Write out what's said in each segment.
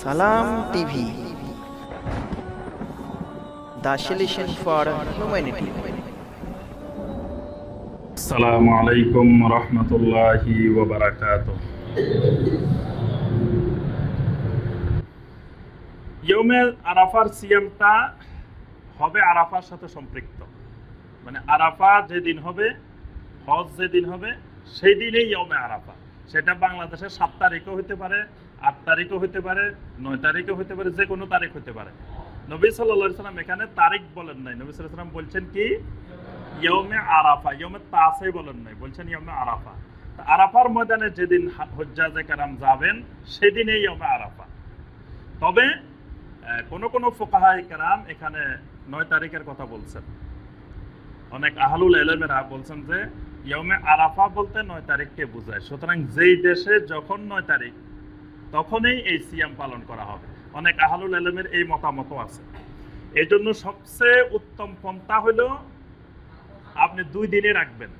সালাম TV. The for humanity. আসসালামু আলাইকুম আরাফার সিয়ামটা হবে আরাফার সাথে সম্পৃক্ত। মানে আরাফা যেদিন হবে, হজ যেদিন হবে সেই দিনেই ইয়মে আরাফা। সেটা বাংলাদেশের সাত তারিখও হতে পারে, আট তারিখও হতে পারে, নয় তারিখও হতে পারে, যে কোনো তারিখ হতে পারে। নবী সাল্লা সাল্লাম এখানে তারিখ বলেন নাই। নবী সাল্লাহ সাল্লাম বলছেন কি? ইয়মে আরাফা ইয়মে তাসে বলেন নাই, বলছেন ইয়মে আরাফা। আরাফার ময়দানে যেদিন হজ্জাজে কারাম যাবেন, সেদিনেই ইয়মে আরাফা। তবে কোনো কোনো ফোকাহাই কারাম এখানে নয় তারিখের কথা বলছেন। অনেক আহলুল এলেমেরা বলছেন যে ইয়মে আরাফা বলতে নয় তারিখকে বোঝায়। সুতরাং যেই দেশে যখন নয় তারিখ, তখনই এই সিয়াম পালন করা হবে। অনেক আহলুল এলেমের এই মতামত আছে। এই জন্য সবচেয়ে উত্তম পন্থা হলো আপনি দুই দিনে রাখবেন।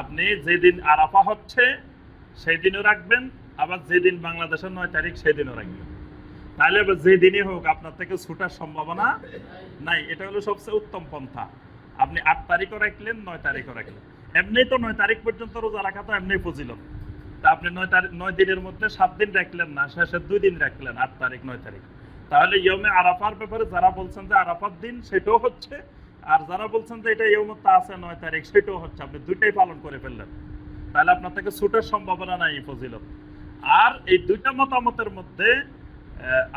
আপনি যেদিন আরাফা হচ্ছে সেই দিনও রাখবেন, আবার যেদিন বাংলাদেশের নয় তারিখ সেদিনও রাখবেন। তাহলে এবার যে দিনই হোক, আপনার থেকে ছুটার সম্ভাবনা নাই। এটা হলো সবচেয়ে উত্তম পন্থা। আপনি আট তারিখও রাখলেন, নয় তারিখও রাখলেন। এমনি তো নয় তারিখ পর্যন্ত রোজা রাখা তো এমনি ফজিলত। তা আপনি নয় তারিখ, নয় দিনের মধ্যে সাত দিন রাখলেন না শেষের দুই দিন রাখলেন, আট তারিখ, নয় তারিখ। তাহলে ইয়মে আরাফার ব্যাপারে যারা বলছেন যে আরাফার দিন, সেটাও হচ্ছে, আর যারা বলছেন যে এটা ইয়ম ইয়মত আছে নয় তারিখ, সেটাও হচ্ছে। আপনি দুইটাই পালন করে ফেললেন। তাহলে আপনার থেকে ছুটের সম্ভাবনা নাই ফজিলত। আর এই দুইটা মতামতের মধ্যে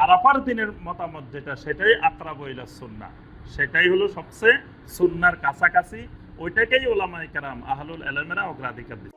আরাফার দিনের মতামত যেটা, সেটাই আত্রা বইলা সুন্না সেটাই হলো সবচেয়ে সুন্নার কাছাকাছি, ওইটাকেই ওলামাই কারাম, আহলুল এলেমেরা অগ্রাধিকার দিচ্ছে।